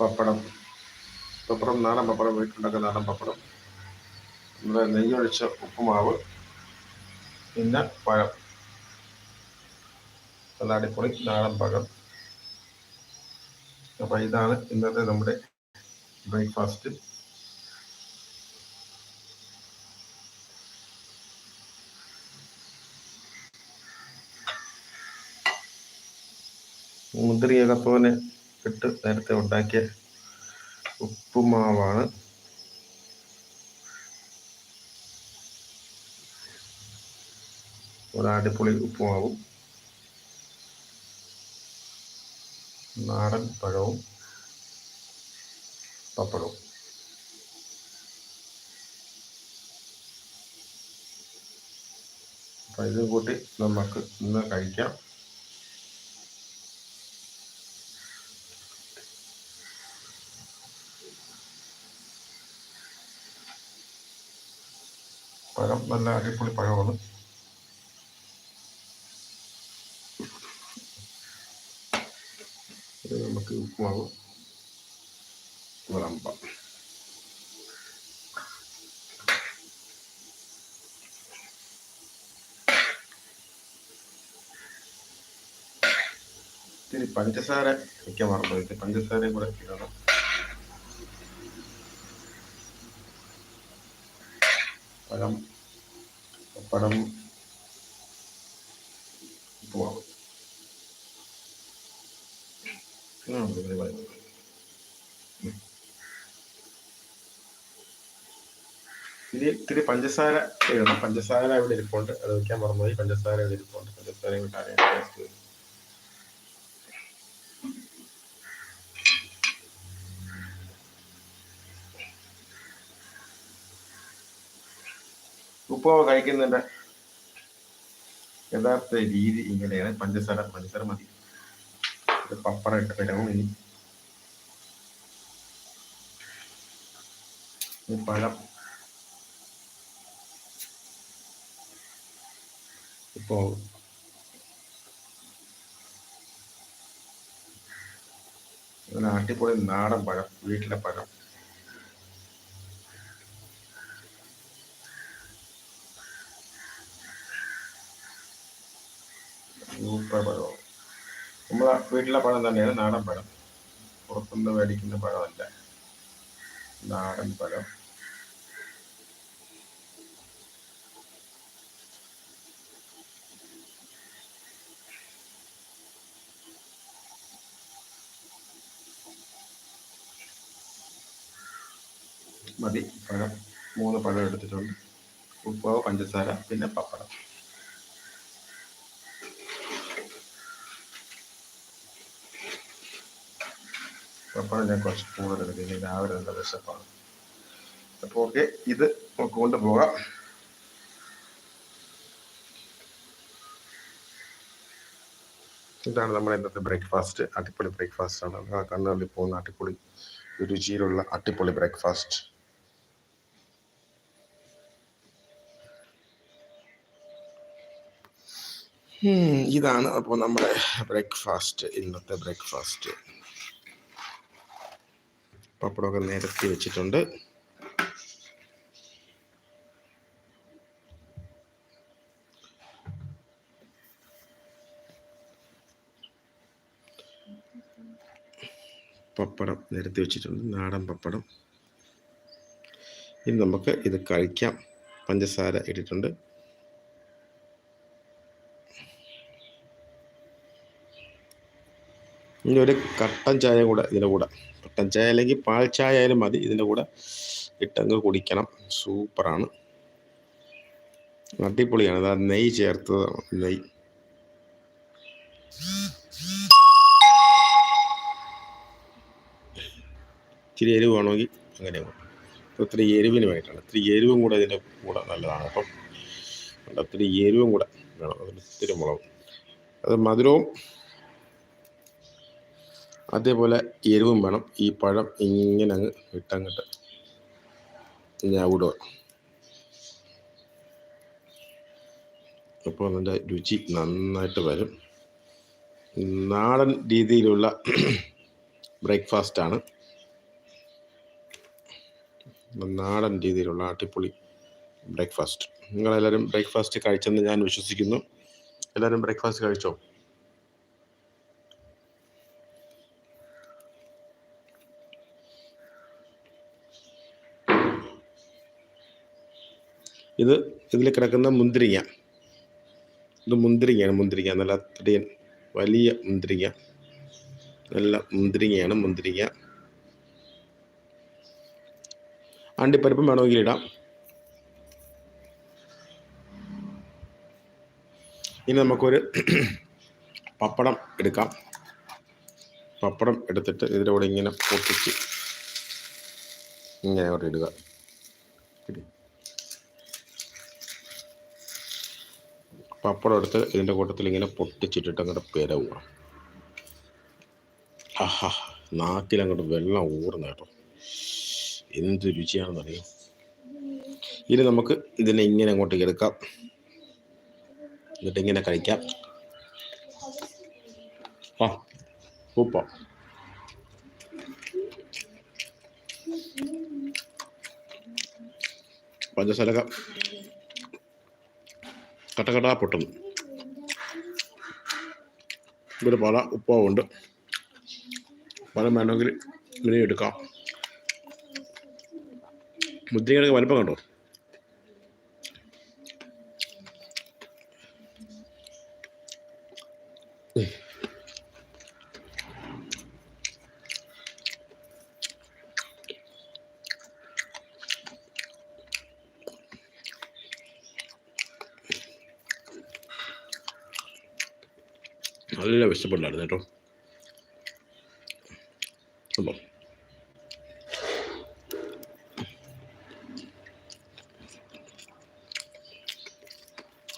പപ്പടം. പപ്പടം നാടൻ പപ്പടം വീട്ടിലുണ്ടാക്കുന്ന നാടൻ പപ്പടം. നമ്മുടെ നെയ്യൊഴിച്ച ഉപ്പുമാവ് പിന്നെ പഴം. നല്ല അടിപൊളി നാടൻ പഴം. അപ്പോൾ ഇതാണ് ഇന്നത്തെ നമ്മുടെ ബ്രേക്ക്ഫാസ്റ്റ്. മുന്തിരിയൊക്കെ തോനെ ഇട്ട് നേരത്തെ ഉണ്ടാക്കിയ ഉപ്പുമാവാണ്. ഒരു അടിപൊളി ഉപ്പുമാവും. നാടൻ പഴവും പപ്പടവും. അപ്പം ഇത് കൂട്ടി നമുക്ക് ഇന്ന് കഴിക്കാം. പഴം നല്ല അടിപൊളി പഴമാണ്. നമുക്ക് ഉപ്പുമാവ് വിളമ്പാം ഇത്തിരി പഞ്ചസാര വയ്ക്കാൻ മറന്നു പഞ്ചസാരയും കൂടെ ഇടണം പടം പറയുന്നത്. ഇനി ഇത്തിരി പഞ്ചസാര ഇടണം. പഞ്ചസാര ഇവിടെ ഇരിപ്പുണ്ട്. അത് വെക്കാൻ മറന്നുപോയി. പഞ്ചസാര ഇവിടെ ഇരിപ്പുണ്ട്. പഞ്ചസാര വിട്ടാലേ. ഉപ്പുമാവ് കഴിക്കുന്നതിന്റെ യഥാർത്ഥ രീതി ഇങ്ങനെയാണ്. പഞ്ചസാര പഞ്ചസാര മതി. പപ്പടം ഇട്ട് ഇനി. പഴം. ഇപ്പോ അടിപൊളി നാടൻ പഴം വീട്ടിലെ പഴം. സൂപ്പർ പഴമാണ് നമ്മളെ വീട്ടിലെ പഴം തന്നെയാണ് നാടൻ പഴം പുറത്തുനിന്ന് മേടിക്കുന്ന പഴമല്ല നാടൻ പഴം മതി. പഴം മൂന്ന് പഴം എടുത്തിട്ടുണ്ട്. ഉപ്പ് പഞ്ചസാര പിന്നെ പപ്പടം. പപ്പടം ഞാൻ കുറച്ച് കൂടുതൽ എടുക്കും ഇനി രാവിലെ നല്ല വിശപ്പാണ്. അപ്പോൾ ഓക്കെ ഇത് കൊണ്ടുപോകാം ഇതാണ് നമ്മുടെ ഇന്നത്തെ ബ്രേക്ക്ഫാസ്റ്റ് അടിപൊളി ബ്രേക്ക്ഫാസ്റ്റ് ആണ്. ആ കണ്ണുകളിൽ പോകുന്ന അടിപൊളി രുചിയിലുള്ള അടിപൊളി ബ്രേക്ക്ഫാസ്റ്റ് ഇതാണ് അപ്പോൾ നമ്മുടെ ബ്രേക്ക്ഫാസ്റ്റ് ഇന്നത്തെ ബ്രേക്ക്ഫാസ്റ്റ് പപ്പടമൊക്കെ നിരത്തി വെച്ചിട്ടുണ്ട്. പപ്പടം നിരത്തി വെച്ചിട്ടുണ്ട്. നാടൻ പപ്പടം. ഇനി നമുക്ക് ഇത് കഴിക്കാം. പഞ്ചസാര ഇട്ടിട്ടുണ്ട്. ഇനി ഒരു കട്ടൻ ചായ കൂടെ ഇതിന്റെ കൂടെ. കട്ടൻ ചായ അല്ലെങ്കിൽ പാൽ ചായ ആയാലും മതി. ഇതിന്റെ കൂടെ ഇട്ടങ്ങ് കുടിക്കണം. സൂപ്പറാണ്. അടിപൊളിയാണ്. അതാ നെയ് ചേർത്തത്. നെയ്യ്. ഇച്ചിരി എരിവ് വേണമെങ്കിൽ അങ്ങനെ ഒത്തിരി എരിവിന് വേണ്ടിയിട്ടാണ് ഇത്തിരി എരിവും കൂടെ ഇതിന്റെ കൂടെ നല്ലതാണ് അപ്പം ഒത്തിരി എരിവും കൂടെ വേണം. അതിന് ഇത്തിരി മുളകും. അത് മധുരവും അതേപോലെ എരിവും വേണം. ഈ പഴം ഇങ്ങനെ അങ്ങ് ഇട്ടങ്ങട്ട് ഞാൻ വിടുക അപ്പോൾ അതിന്റെ രുചി നന്നായിട്ട് വരും. നാടൻ രീതിയിലുള്ള ബ്രേക്ക്ഫാസ്റ്റാണ്. നാടൻ രീതിയിലുള്ള അടിപൊളി ബ്രേക്ക്ഫാസ്റ്റ്. നിങ്ങളെല്ലാവരും ബ്രേക്ക്ഫാസ്റ്റ് കഴിച്ചെന്ന് ഞാൻ വിശ്വസിക്കുന്നു. എല്ലാവരും ബ്രേക്ക്ഫാസ്റ്റ് കഴിച്ചോ? ഇത് ഇതിൽ കിടക്കുന്ന മുന്തിരിങ്ങ. ഇത് മുന്തിരിങ്ങയാണ് മുന്തിരിങ്ങ. നല്ല അത്രയും വലിയ മുന്തിരിങ്ങ. നല്ല മുന്തിരിങ്ങയാണ് മുന്തിരിങ്ങ. അണ്ടിപ്പരിപ്പും വേണമെങ്കിൽ ഇടാം. ഇനി നമുക്കൊരു പപ്പടം എടുക്കാം. പപ്പടം എടുത്തിട്ട് ഇതിലൂടെ ഇങ്ങനെ പൊട്ടിച്ച് ഇങ്ങനെ അവിടെ ഇടുക. പപ്പടം എടുത്ത് ഇതിന്റെ കൂട്ടത്തിൽ ഇങ്ങനെ പൊട്ടിച്ചിട്ടിട്ട് അങ്ങോട്ട് പെരവുക. ആഹാ നാക്കിലങ്ങോട്ട് വെള്ളം ഊറുന്ന കേട്ടോ. എന്ത് രുചിയാണെന്നറിയാം? ഇനി നമുക്ക് ഇതിനെ ഇങ്ങനെ അങ്ങോട്ട് എടുക്കാം. എന്നിട്ട് ഇങ്ങനെ കഴിക്കാം. ആ ഉപ്പ. പഞ്ചസാര കട്ടക്കട്ടാ പൊട്ടുന്നു ഇവിടെ പല ഉപ്പുണ്ട് പല വേണമെങ്കിൽ ഇങ്ങനെ എടുക്കാം. മുദ്രയുടെ വലുപ്പം കണ്ടോ? നല്ല വിശപ്പുണ്ടായിരുന്നു കേട്ടോ. അപ്പം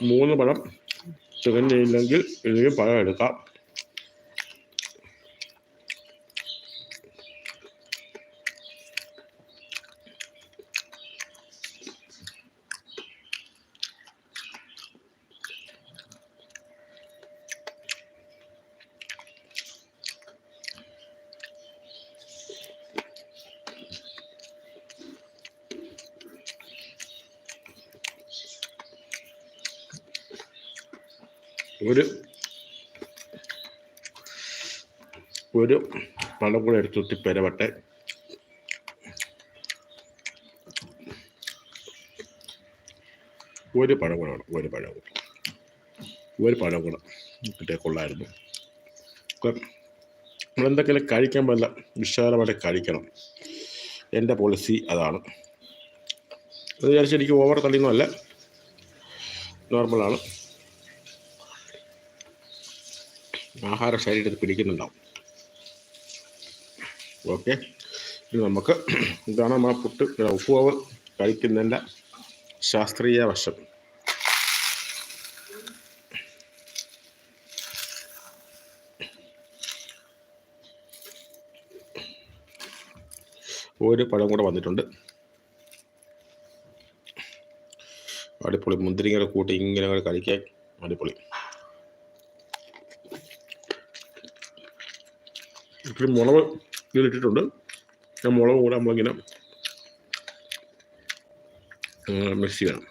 മൂന്ന് പഴം തികഞ്ഞില്ലെങ്കിൽ ഇതിന് പഴം എടുക്കാം. ഒരു ഒരു പഴം കൂടെ എടുത്തുത്തി പെരവട്ടെ. ഒരു പഴം കൂടെ വേണം ഒരു പഴം കൂടെ. ഒരു പഴം കൂടെ കിട്ടിയാൽ കൊള്ളായിരുന്നു. നമ്മളെന്തൊക്കെയാലും കഴിക്കാൻ പറ്റില്ല വിശാലമായിട്ട് കഴിക്കണം. എന്റെ പോളിസി അതാണ്. അത് വിചാരിച്ച് എനിക്ക് ഓവർ തള്ളിയൊന്നുമല്ല. നോർമലാണ്. ആഹാര ശരീരത്തിൽ പിടിക്കുന്നുണ്ടാവും. ഓക്കെ ഇനി നമുക്ക് ഇതാണ് നമ്മളെ പുട്ട്. ഉപ്പുമാവ് കഴിക്കുന്നതിന്റെ ശാസ്ത്രീയ വശം. ഒരു പഴം കൂടെ വന്നിട്ടുണ്ട്. അടിപൊളി. മുന്തിരിങ്ങനെ കൂട്ടി ഇങ്ങനെ കഴിക്കാൻ അടിപൊളി. ഇത്തിരി മുളക് ഇതിലിട്ടിട്ടുണ്ട് ആ മുളക് കൂടെ നമ്മളിങ്ങനെ മിക്സ് ചെയ്യണം.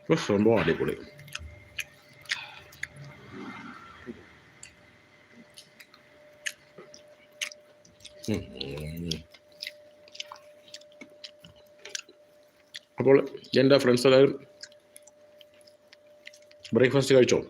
ഇപ്പോൾ സംഭവം അടിപൊളി. അപ്പോൾ എന്റെ ഫ്രണ്ട്സ് എല്ലാവരും ബ്രേക്ക്ഫാസ്റ്റ് കഴിച്ചോ?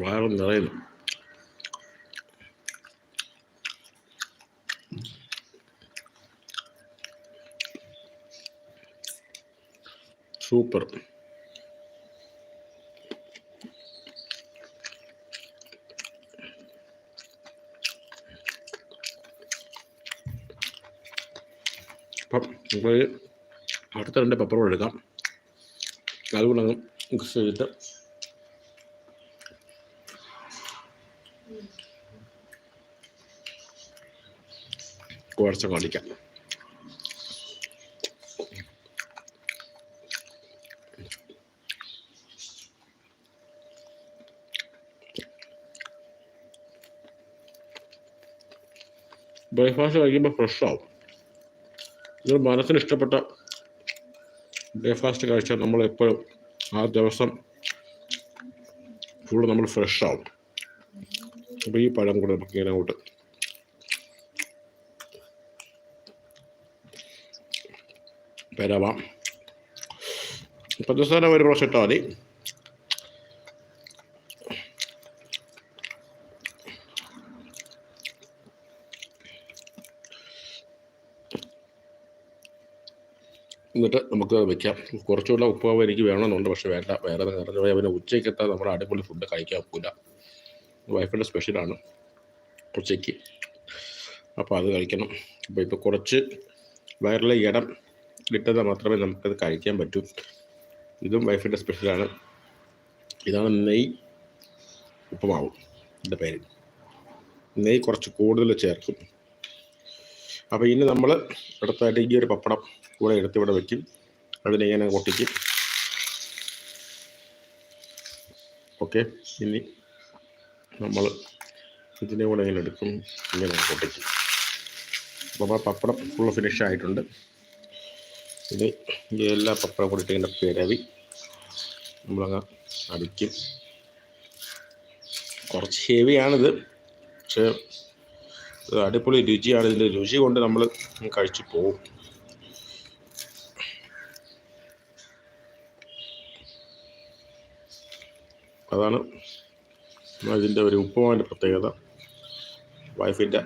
വയറും നിറയുന്നു സൂപ്പർ അപ്പം അടുത്ത രണ്ട് പപ്പടം എടുക്കാം. അതുകൊണ്ടങ്ങ് മിക്സ് ചെയ്തിട്ട് വരച്ച കാണിക്കാം. ബ്രേക്ക്ഫാസ്റ്റ് കഴിക്കുമ്പോൾ ഫ്രഷ് ആവും. നിങ്ങൾ മനസ്സിന് ഇഷ്ടപ്പെട്ട ബ്രേക്ക്ഫാസ്റ്റ് കഴിച്ചാൽ നമ്മൾ എപ്പോഴും ആ ദിവസം ഫുള്ള് നമ്മൾ ഫ്രഷ് ആവും. അപ്പോൾ ഈ പഴം കൂടെ നമുക്ക് ഇങ്ങനെ അങ്ങോട്ട് പരവാം പഞ്ചസാര ഒരു പ്രാവശ്യം ഇട്ടാൽ മതി. എന്നിട്ട് നമുക്ക് വെക്കാം. കുറച്ചുകൂടെ ഉപ്പാവ് എനിക്ക് വേണമെന്നുണ്ട് പക്ഷെ വേണ്ട. വേറെ കാരണം പിന്നെ ഉച്ചയ്ക്കെത്താൻ നമ്മുടെ അടിപൊളി ഫുഡ് കഴിക്കാൻ പോകില്ല വൈഫിന്റെ സ്പെഷ്യലാണ് ഉച്ചയ്ക്ക്. അപ്പോൾ അത് കഴിക്കണം. അപ്പോൾ ഇപ്പോൾ കുറച്ച് വയറിലെ ഇടം ഇട്ടത് മാത്രമേ നമുക്കത് കഴിക്കാൻ പറ്റൂ. ഇതും വൈഫിന്റെ സ്പെഷ്യലാണ്. ഇതാണ് നെയ് ഉപ്പമാവ് എന്റെ പേര്. നെയ് കുറച്ച് കൂടുതൽ ചേർക്കും. അപ്പോൾ ഇനി നമ്മൾ അടുത്തായിട്ട് ഈ ഒരു പപ്പടം കൂടെ എടുത്ത് ഇവിടെ വയ്ക്കും അതിനെ ഇങ്ങനെ പൊട്ടിക്കും. ഓക്കെ ഇനി നമ്മൾ ഇതിനെ കൂടെ ഇങ്ങനെ എടുക്കും. ഇങ്ങനെ പൊട്ടിക്കും. അപ്പോൾ പപ്പടം ഫുൾ ഫിനിഷ് ആയിട്ടുണ്ട്. ഇത് എല്ലാ പപ്പടം കൂടിയിട്ട് പിരവി നമ്മളങ്ങ് അടിക്കും. കുറച്ച് ഹെവിയാണിത്. പക്ഷേ അടിപൊളി രുചിയാണ്. ഇതിന്റെ രുചി കൊണ്ട് നമ്മൾ കഴിച്ചു പോകും അതാണ് ഇതിന്റെ ഒരു ഉപ്പുമാവിന്റെ പ്രത്യേകത. വൈഫിന്റെ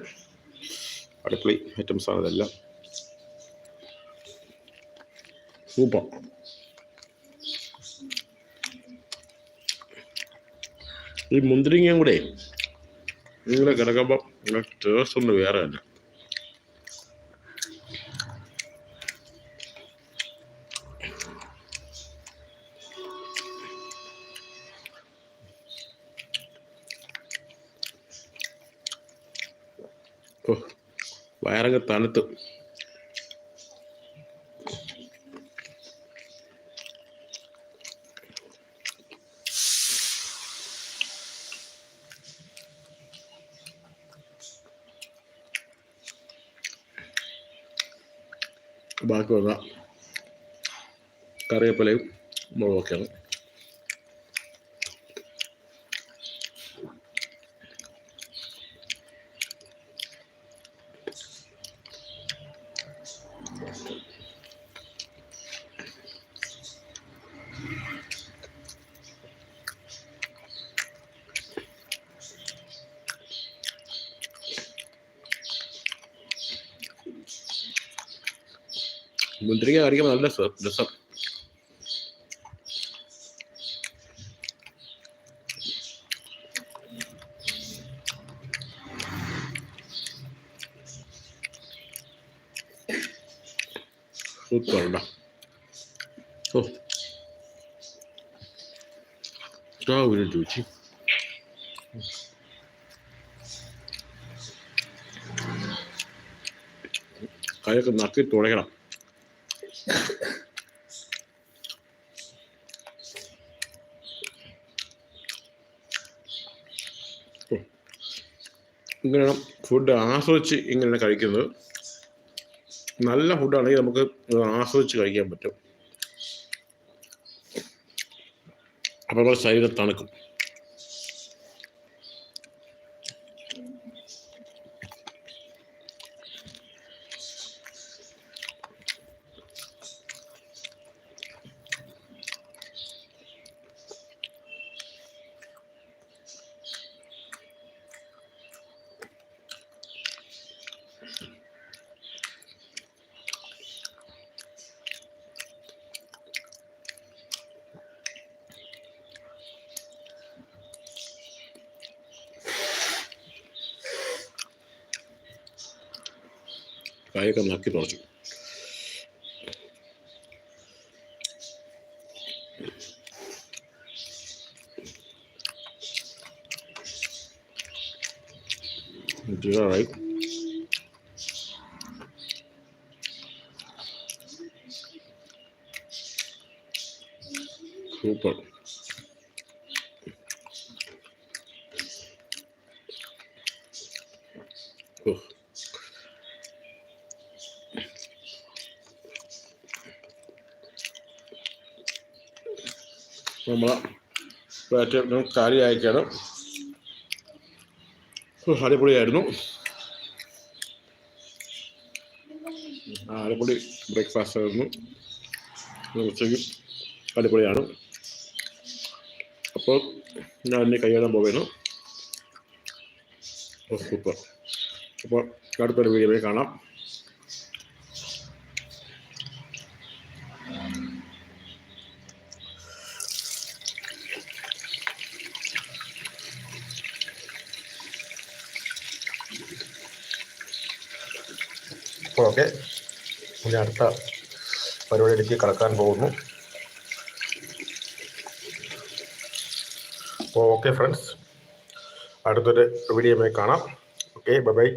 അടിപൊളി ഐറ്റംസാണ് ഇതെല്ലാം. സൂപ്പർ ഈ മുന്തിരിങ്ങയും കൂടെ ഇങ്ങനെ കിടക്കുമ്പോൾ ടേസ്റ്റ് ഒന്ന് വേറെ തന്നെ. വയറങ്ങ് തണുത്ത്. ബാക്കി വന്ന കറിവേപ്പിലയും മുളകൊക്കെയാണ് മുന്തിരിക്ക കറിക്കുമ്പോൾ നല്ല രസം സൂപ്പറുണ്ട കൈയൊക്കെ നക്കി തുടങ്ങണം ഇങ്ങനെ ഫുഡ് ആസ്വദിച്ച് ഇങ്ങനെ കഴിക്കുന്നത്. നല്ല ഫുഡാണെങ്കിൽ നമുക്ക് ആസ്വദിച്ച് കഴിക്കാൻ പറ്റും. അപ്പോൾ നമ്മുടെ ശരീരം തണുക്കും. Kayakam Hakkı Balcı. It is alright. Super. നമ്മളെ പ്ലേറ്റ് കാലി അയക്കാണ് അടിപൊളിയായിരുന്നു. അടിപൊളി ബ്രേക്ക്ഫാസ്റ്റ് ആയിരുന്നു. ഉച്ചയ്ക്ക് അടിപൊളിയാണ്. അപ്പോൾ ഞാൻ എന്നെ കൈയ്യാൻ പോവുകയാണ് സൂപ്പർ അപ്പോൾ അടുത്തൊരു വീഡിയോയിൽ കാണാം. ഓക്കെ. ഇനി അടുത്ത പരിപാടിയിലേക്ക് കടക്കാൻ പോകുന്നു. ഓക്കെ ഫ്രണ്ട്സ് അടുത്തൊരു വീഡിയോ കാണാം. Okay bye bye